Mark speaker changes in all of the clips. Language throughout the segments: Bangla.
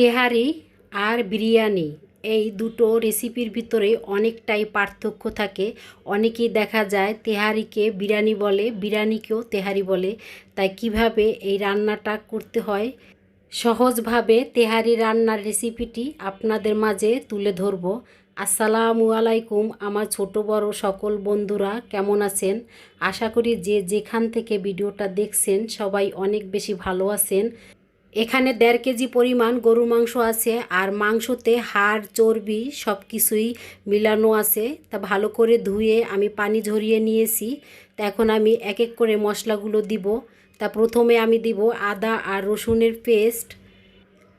Speaker 1: তেহারি আর বিরিয়ানি এই দুটো রেসিপির ভিতরে অনেকটাই পার্থক্য থাকে। অনেকেই দেখা যায় তেহারিকে বিরিয়ানি বলে, বিরিয়ানিকেও তেহারি বলে। তাই কীভাবে এই রান্নাটা করতে হয়? সহজভাবে তেহারি রান্নার রেসিপিটি আপনাদের মাঝে তুলে ধরব। আসসালামু আলাইকুম, আমার ছোট বড় সকল বন্ধুরা, কেমন আছেন? আশা করি যে যেখান থেকে ভিডিওটা দেখছেন, সবাই অনেক বেশি ভালো আছেন। এখানে দেড় কেজি পরিমাণ গরু মাংস আছে আর মাংসতে হাড়, চর্বি সব কিছুই মিলানো আছে। তা ভালো করে ধুয়ে আমি পানি ঝরিয়ে নিয়েছি। তা এখন আমি এক এক করে মশলাগুলো দিব। তা প্রথমে আমি দিব আদা আর রসুনের পেস্ট।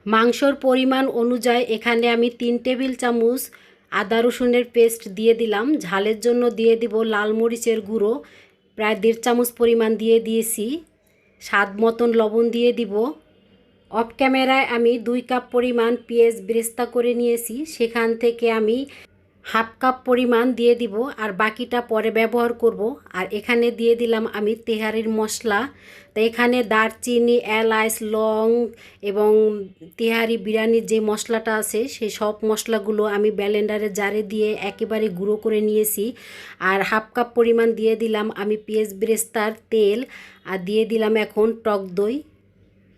Speaker 1: মাংসর পরিমাণ অনুযায়ী এখানে আমি তিন টেবিল চামচ আদা রসুনের পেস্ট দিয়ে দিলাম। ঝালের জন্য দিয়ে দিব লাল মরিচের গুঁড়ো। প্রায় দেড় চামচ পরিমাণ দিয়ে দিয়েছি। স্বাদ মতন লবণ দিয়ে দিব। অফ ক্যামেরায় আমি দুই কাপ পরিমাণ পেঁয়াজ ব্রেস্তা করে নিয়েছি। সেখান থেকে আমি হাফ কাপ পরিমাণ দিয়ে দিব আর বাকিটা পরে ব্যবহার করব। আর এখানে দিয়ে দিলাম আমি তেহারির মশলা। তো এখানে দারচিনি এলাচ লং এবং তেহারি বিরিয়ানির যে মশলাটা আছে সেই সব মশলাগুলো আমি ব্যালেন্ডারে জারে দিয়ে একেবারে গুঁড়ো করে নিয়েছি। আর হাফ কাপ পরিমাণ দিয়ে দিলাম আমি পেঁয়াজ ব্রেস্তার তেল। আর দিয়ে দিলাম এখন টক দই।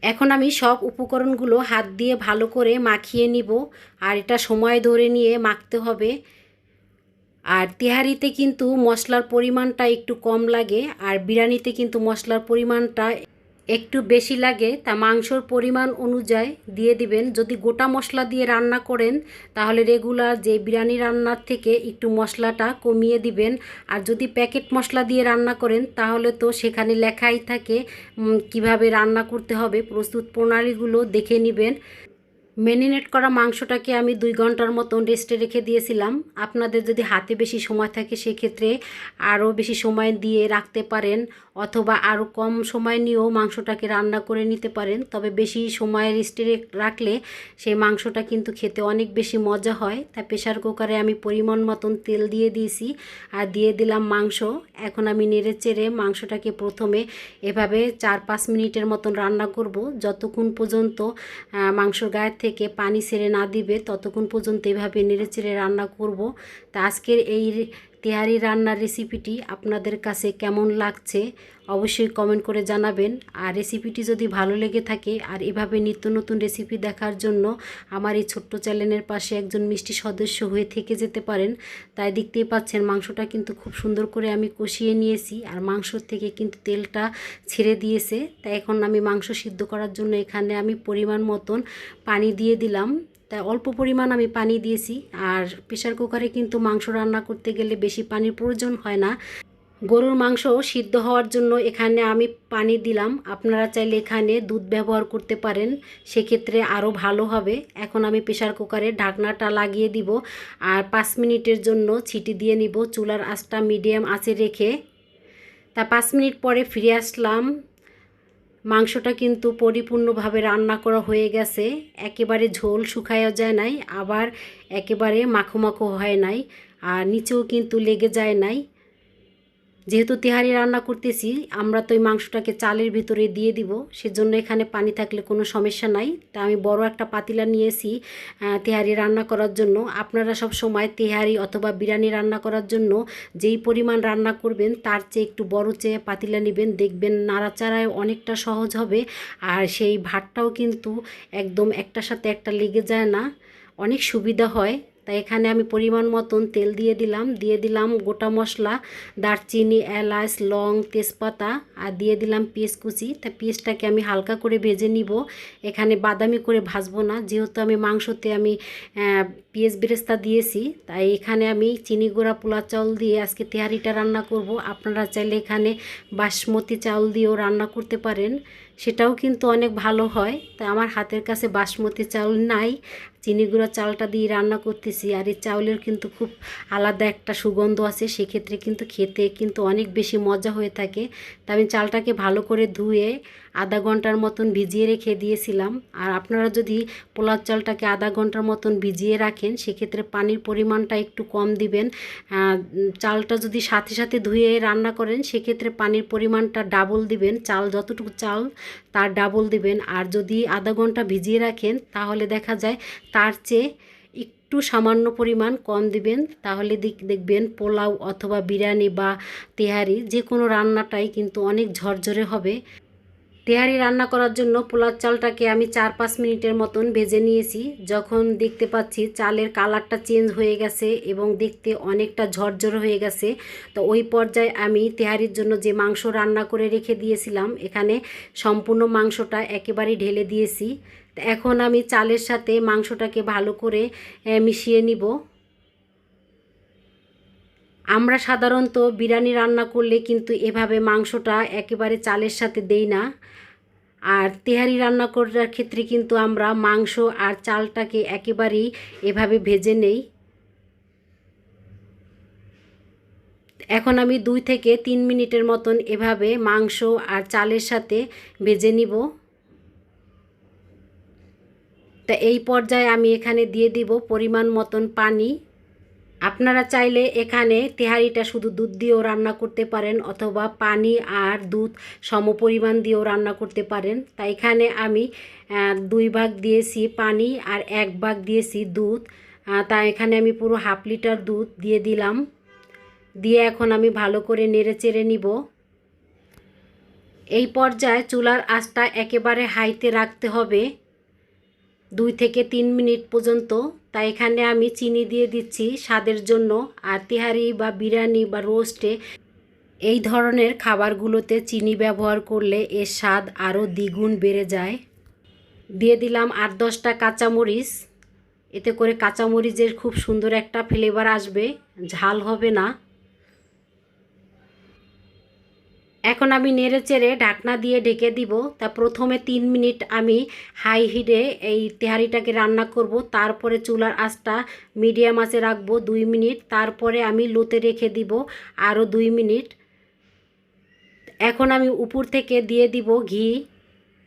Speaker 1: এখন আমি সব উপকরণগুলো হাত দিয়ে ভালো করে মাখিয়ে নিব, আর এটা সময় ধরে নিয়ে মাখতে হবে। আর তেহারিতে কিন্তু মশলার পরিমাণটা একটু কম লাগে, আর বিরিয়ানিতে কিন্তু মশলার পরিমাণটা একটু বেশি লাগে তা মাংসর পরিমাণ অনুযায়ী দিয়ে দিবেন। যদি গোটা মশলা দিয়ে রান্না করেন, তাহলে রেগুলার যে বিরিয়ানি রান্নার থেকে একটু মশলাটা কমিয়ে দিবেন। আর যদি প্যাকেট মশলা দিয়ে রান্না করেন, তাহলে তো সেখানে লেখাই থাকে কীভাবে রান্না করতে হবে। প্রস্তুত প্রণালীগুলো দেখে নেবেন। ম্যারিনেট করা মাংসটাকে আমি দুই ঘণ্টার মতন রেস্টে রেখে দিয়েছিলাম। আপনাদের যদি হাতে বেশি সময় থাকে সেক্ষেত্রে আরও বেশি সময় দিয়ে রাখতে পারেন অথবা আরও কম সময় নিয়েও মাংসটাকে রান্না করে নিতে পারেন। তবে বেশি সময় রেস্টে রাখলে সেই মাংসটা কিন্তু খেতে অনেক বেশি মজা হয়। তাই প্রেশার কুকারে আমি পরিমাণ মতন তেল দিয়ে দিয়েছি আর দিয়ে দিলাম মাংস। এখন আমি নেড়ে চেড়ে মাংসটাকে প্রথমে এভাবে চার পাঁচ মিনিটের মতন রান্না করব। যতক্ষণ পর্যন্ত আহ, মাংসর গায়ের থেকে পানি সেরে না দিবে, ততক্ষণ পর্যন্ত এভাবে নেড়ে চেড়ে রান্না করব। তা আজকের এই তেহারি রান্নার রেসিপিটি আপনাদের কাছে কেমন লাগছে, অবশ্যই কমেন্ট করে জানাবেন। আর রেসিপিটি যদি ভালো লেগে থাকে, আর এভাবে নিত্য নতুন রেসিপি দেখার জন্য আমার এই ছোট্ট চ্যানেলের পাশে একজন মিষ্টি সদস্য হয়ে থেকে যেতে পারেন। তাই দেখতেই পাচ্ছেন, মাংসটা কিন্তু খুব সুন্দর করে আমি কষিয়ে নিয়েছি, আর মাংসর থেকে কিন্তু তেলটা ছেড়ে দিয়েছে। তাই এখন আমি মাংস সিদ্ধ করার জন্য এখানে আমি পরিমাণ মতন পানি দিয়ে দিলাম। তাই অল্প পরিমাণ আমি পানি দিয়েছি। আর প্রেশার কুকারে কিন্তু মাংস রান্না করতে গেলে বেশি পানির প্রয়োজন হয় না। গরুর মাংস সিদ্ধ হওয়ার জন্য এখানে আমি পানি দিলাম। আপনারা চাইলে এখানে দুধ ব্যবহার করতে পারেন। সেক্ষেত্রে আরও ভালো হবে। এখন আমি প্রেশার কুকারে ঢাকনাটা লাগিয়ে দিব। আর পাঁচ মিনিটের জন্য ছিটি দিয়ে নিব। চুলার আঁচটা মিডিয়াম আঁচে রেখে। তা পাঁচ মিনিট পরে ফিরে আসলাম। মাংসটা কিন্তু পরিপূর্ণভাবে রান্না করা হয়ে গেছে। একেবারে ঝোল শুকায়ও যায় নাই, আবার একেবারে মাখো মাখো হয় নাই, আর নিচেও কিন্তু লেগে যায় নাই। যেহেতু তেহারি রান্না করতেছি, আমরা তো ওই মাংসটাকে চালের ভিতরে দিয়ে দিব। সেজন্য এখানে পানি থাকলে কোনো সমস্যা নাই। তা আমি বড় একটা পাতিলা নিয়েছি তেহারি রান্না করার জন্য। আপনারা সব সময় তেহারি অথবা বিরিয়ানি রান্না করার জন্য যেই পরিমাণ রান্না করবেন, তার চেয়ে একটু বড় চেয়ে পাতিলা নেবেন। দেখবেন নাড়াচাড়ায় অনেকটা সহজ হবে। আর সেই ভাতটাও কিন্তু একদম একটার সাথে একটা লেগে যায় না। অনেক সুবিধা হয়। তাই এখানে আমি পরিমাণ মতন তেল দিয়ে দিলাম। দিয়ে দিলাম গোটা মশলা, দারচিনি, এলাচ, লং, তেজপাতা আর দিয়ে দিলাম পেঁয়াজ কুচি। তা পেঁয়াজটাকে আমি হালকা করে ভেজে নিব। এখানে বাদামি করে ভাজবো না, যেহেতু আমি মাংসতে আমি পেঁয়াজ বেরেস্তা দিয়েছি। তাই এখানে আমি চিনি গুঁড়া পোলা চাউল দিয়ে আজকে তেহারিটা রান্না করব। আপনারা চাইলে এখানে বাসমতি চাউল দিয়েও রান্না করতে পারেন। সেটাও কিন্তু অনেক ভালো হয়। তাই আমার হাতের কাছে বাসমতি চাউল নাই। চিনি গুঁড়া চালটা দিয়ে রান্না করতেছি আর এই চাউলের কিন্তু খুব আলাদা একটা সুগন্ধ আছে। সেক্ষেত্রে কিন্তু খেতে কিন্তু অনেক বেশি মজা হয়ে থাকে। তা আমি চালটাকে ভালো করে ধুয়ে আধা ঘণ্টার মতন ভিজিয়ে রেখে দিয়েছিলাম। আর আপনারা যদি পোলার চালটাকে আধা ঘণ্টার মতন ভিজিয়ে রাখেন, সেক্ষেত্রে পানির পরিমাণটা একটু কম দিবেন। চালটা যদি সাথে সাথে ধুয়ে রান্না করেন, সেক্ষেত্রে পানির পরিমাণটা ডাবল দিবেন। চাল যতটুকু চাল তার ডাবল দিবেন। আর যদি আধা ঘণ্টা ভিজিয়ে রাখেন, তাহলে দেখা যায় তার চেয়ে একটু সামান্য পরিমাণ কম দিবেন। তাহলে দেখ- দেখবেন পোলাও অথবা বিরিয়ানি বা তেহারি যে কোনো রান্নাটাই কিন্তু অনেক ঝরঝরে হবে। তেহারি রান্না করার জন্য পোলার চালটাকে আমি চার পাঁচ মিনিটের মতন ভেজে নিয়েছি। যখন দেখতে পাচ্ছি চালের কালারটা চেঞ্জ হয়ে গেছে এবং দেখতে অনেকটা ঝরঝর হয়ে গেছে, তো ওই পর্যায়ে আমি তেহারির জন্য যে মাংস রান্না করে রেখে দিয়েছিলাম, এখানে সম্পূর্ণ মাংসটা একেবারে ঢেলে দিয়েছি। এখন আমি চালের সাথে মাংসটাকে ভালো করে মিশিয়ে নিব। আমরা সাধারণত বিরিয়ানি রান্না করলে কিন্তু এভাবে মাংসটা একেবারে চালের সাথে দেই না। আর তেহারি রান্না করার ক্ষেত্রে কিন্তু আমরা মাংস আর চালটাকে একেবারেই এভাবে ভেজে নেই। এখন আমি দুই থেকে তিন মিনিটের মতন এভাবে মাংস আর চালের সাথে ভেজে নিব। তা এই পর্যায়ে আমি এখানে দিয়ে দিব পরিমাণ মতন পানি। আপনারা চাইলে এখানে তেহারিটা শুধু দুধ দিয়েও রান্না করতে পারেন অথবা পানি আর দুধ সমপরিমাণ দিয়েও রান্না করতে পারেন। তাই এখানে আমি দুই ভাগ দিয়েছি পানি আর এক ভাগ দিয়েছি দুধ। তা এখানে আমি পুরো হাফ লিটার দুধ দিয়ে দিলাম। দিয়ে এখন আমি ভালো করে নেড়ে চেড়ে নিব। এই পর্যায়ে চুলার আঁচটা একেবারে হাইতে রাখতে হবে। দুই থেকে তিন মিনিট পর্যন্ত। তাই এখানে আমি চিনি দিয়ে দিচ্ছি স্বাদের জন্য। আর তেহারি বা বিরিয়ানি বা রোস্টে এই ধরনের খাবারগুলোতে চিনি ব্যবহার করলে এর স্বাদ আরও দ্বিগুণ বেড়ে যায়। দিয়ে দিলাম আট দশটা কাঁচামরিচ। এতে করে কাঁচামরিচের খুব সুন্দর একটা ফ্লেভার আসবে। ঝাল হবে না। এখন আমি নেড়ে চেড়ে ঢাকনা দিয়ে ঢেকে দিব। তা প্রথমে তিন মিনিট আমি হাই হিটে এই তেহারিটাকে রান্না করব। তারপরে চুলার আঁচটা মিডিয়াম আঁচে রাখব দুই মিনিট। তারপরে আমি লোতে রেখে দিব আরও দুই মিনিট। এখন আমি উপর থেকে দিয়ে দিব ঘি।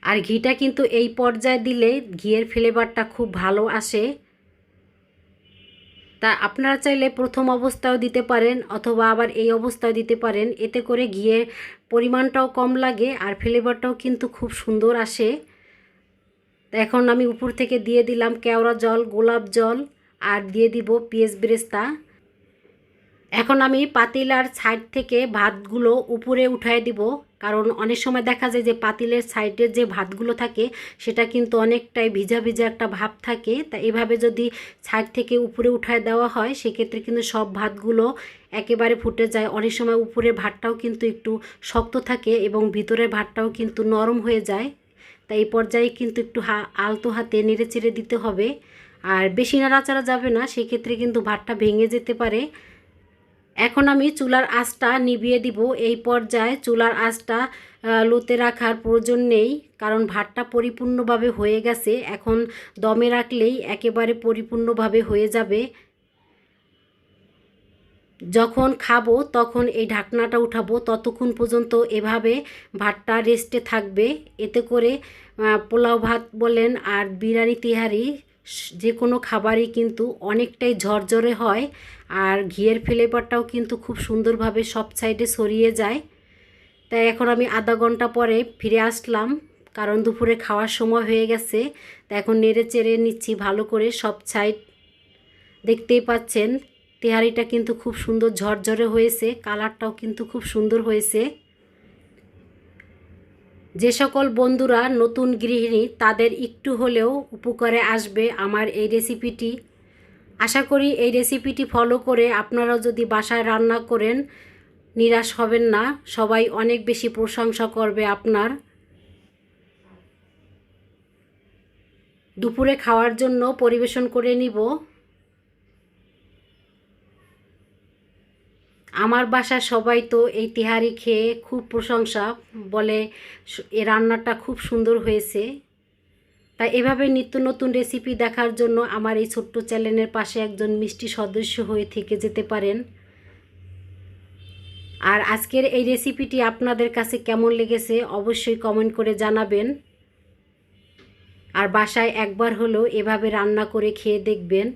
Speaker 1: আর ঘিটা কিন্তু এই পর্যায়ে দিলে ঘিয়ের ফ্লেভারটা খুব ভালো আসে। তা আপনারা চাইলে প্রথম অবস্থাও দিতে পারেন অথবা আবার এই অবস্থাও দিতে পারেন। এতে করে ঘিয়ের পরিমাণটাও কম লাগে আর ফ্লেভারটাও কিন্তু খুব সুন্দর আসে। এখন আমি উপর থেকে দিয়ে দিলাম কেওড়া জল, গোলাপ জল আর দিয়ে দিব পেঁয়াজ বেরেস্তা। এখন আমি পাতিলার সাইড থেকে ভাতগুলো উপরে উঠায় দিব। কারণ অনেক সময় দেখা যায় যে পাতিলের সাইডের যে ভাতগুলো থাকে, সেটা কিন্তু অনেকটাই ভিজা ভিজা একটা ভাব থাকে। তা এভাবে যদি সাইড থেকে উপরে উঠায় দেওয়া হয়, সেক্ষেত্রে কিন্তু সব ভাতগুলো একেবারে ফুটে যায়। অনেক সময় উপরের ভাতটাও কিন্তু একটু শক্ত থাকে এবং ভিতরের ভাতটাও কিন্তু নরম হয়ে যায়। তাই এই পর্যায়ে কিন্তু একটু হা, আলতো হাতে নেড়ে চেড়ে দিতে হবে। আর বেশি নাড়াচাড়া যাবে না, সেক্ষেত্রে কিন্তু ভাতটা ভেঙে যেতে পারে। এখন আমি চুলার আঁচটা নিভিয়ে দিব। এই পর্যায়ে চুলার আঁচটা লোতে রাখার প্রয়োজন নেই, কারণ ভাতটা পরিপূর্ণভাবে হয়ে গেছে। এখন দমে রাখলেই একেবারে পরিপূর্ণভাবে হয়ে যাবে। যখন খাব তখন এই ঢাকনাটা উঠাবো, ততক্ষণ পর্যন্ত এভাবে ভাতটা রেস্টে থাকবে। এতে করে পোলাও ভাত বলেন আর বিরিয়ানি তিহারি যে কোনো খাবারই কিন্তু অনেকটাই ঝরঝরে হয় আর ঘিয়ের ফ্লেভারটাও কিন্তু খুব সুন্দরভাবে সব সাইডে সরিয়ে যায়। তাই এখন আমি আধা ঘণ্টা পরে ফিরে আসলাম, কারণ দুপুরে খাওয়ার সময় হয়ে গেছে। তা এখন নেড়ে চেড়ে নিচ্ছি ভালো করে সব সাইড। দেখতেই পাচ্ছেন, তেহারিটা কিন্তু খুব সুন্দর ঝরঝরে হয়েছে, কালারটাও কিন্তু খুব সুন্দর হয়েছে। যে সকল বন্ধুরা নতুন গৃহিণী, তাদের একটু হলেও উপকারে আসবে আমার এই রেসিপিটি। আশা করি এই রেসিপিটি ফলো করে আপনারা যদি বাসায় রান্না করেন, নিরাশ হবেন না। সবাই অনেক বেশি প্রশংসা করবে আপনার। দুপুরে খাওয়ার জন্য পরিবেশন করে নিব। আমার বাসার সবাই তো এই তিহারি খেয়ে খুব প্রশংসা বলে এ রান্নাটা খুব সুন্দর হয়েছে। তাই এভাবে নিত্য নতুন রেসিপি দেখার জন্য আমার এই ছোট্ট চ্যানেলের পাশে একজন মিষ্টি সদস্য হয়ে থেকে যেতে পারেন। আর আজকের এই রেসিপিটি আপনাদের কাছে কেমন লেগেছে অবশ্যই কমেন্ট করে জানাবেন। আর বাসায় একবার হলেও এভাবে রান্না করে খেয়ে দেখবেন।